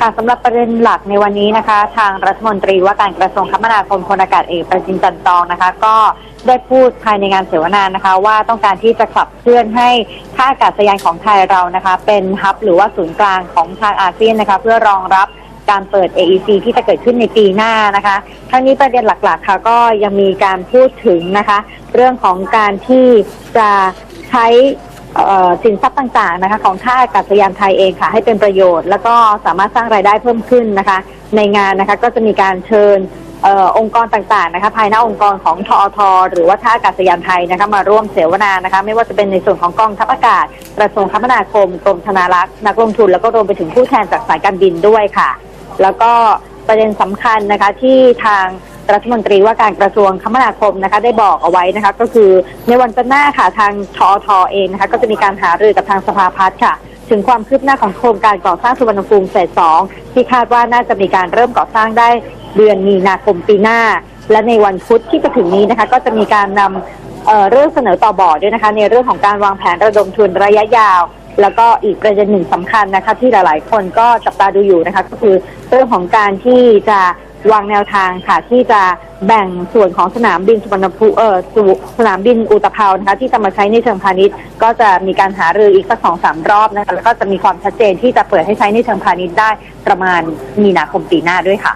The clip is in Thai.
ค่ะสำหรับประเด็นหลักในวันนี้นะคะ ทางรัฐมนตรีว่าการกระทรวงคมนาคมพลอากาศเอกประจินจันทร์ตองนะคะ ก็ได้พูดภายในงานเสวนานะคะ ว่าต้องการที่จะขับเคลื่อนให้ท่าอากาศยานของไทยเรานะคะ เป็นฮับหรือว่าศูนย์กลางของทางอาเซียนนะคะ เพื่อรองรับการเปิด AEC ที่จะเกิดขึ้นในปีหน้านะคะทั้งนี้ประเด็นหลักๆ ค่ะก็ยังมีการพูดถึงนะคะ เรื่องของการที่จะใช้ สินทรัพย์ต่างๆนะคะของท่าอากาศยานไทยเองค่ะ ให้เป็นประโยชน์ แล้วก็สามารถสร้างรายได้เพิ่มขึ้นนะคะ ในงานนะคะก็จะมีการเชิญออองค์กรต่างๆนะคะภายในองค์กรของทอทหรือว่าท่าอากาศยานไทยนะคะมาร่วมเสวนานะคะไม่ว่าจะเป็นในส่วนของกองทัพอากาศกระทรวงคมนาคมกรมธนารักษ์นักลงทุนแล้วก็รวมไปถึงผู้แทนจากสายการบินด้วยค่ะ แล้วก็ประเด็นสำคัญนะคะที่ทาง รัฐมนตรีว่าการกระทรวงคมนาคมนะคะ ได้บอกเอาไว้นะคะ ก็คือในวันจันทร์หน้าค่ะทางทอทเองนะคะ ก็จะมีการหารือกับทางสภาพัฒน์ค่ะ ถึงความคืบหน้าของโครงการก่อสร้างสุวรรณภูมิเฟสสองที่คาดว่าน่าจะมีการเริ่มก่อสร้างได้เดือนมีนาคมปีหน้า และในวันพุธที่จะถึงนี้นะคะ ก็จะมีการนำเเรื่องเสนอต่อบอร์ดด้วยนะคะ ในเรื่องของการวางแผนระดมทุนระยะยาว แล้วก็อีกประเด็นหนึ่งสำคัญนะคะ ที่หลาย ๆ คนก็จับตาดูอยู่นะคะ ก็คือเรื่องของการที่จะ วางแนวทางค่ะ ที่จะแบ่งส่วนของสนามบินสุวรรณภูมิเออสสนามบินอุตภาวนะคะ ที่จะมาใช้ในเชิงพาณิชย์ ก็จะมีการหารืออีกสักสองสามรอบนะคะแล้วก็จะมีความชัดเจนที่จะเปิดให้ใช้ในเชิงพาณิชย์ได้ประมาณมีนาคมปีหน้าด้วยค่ะ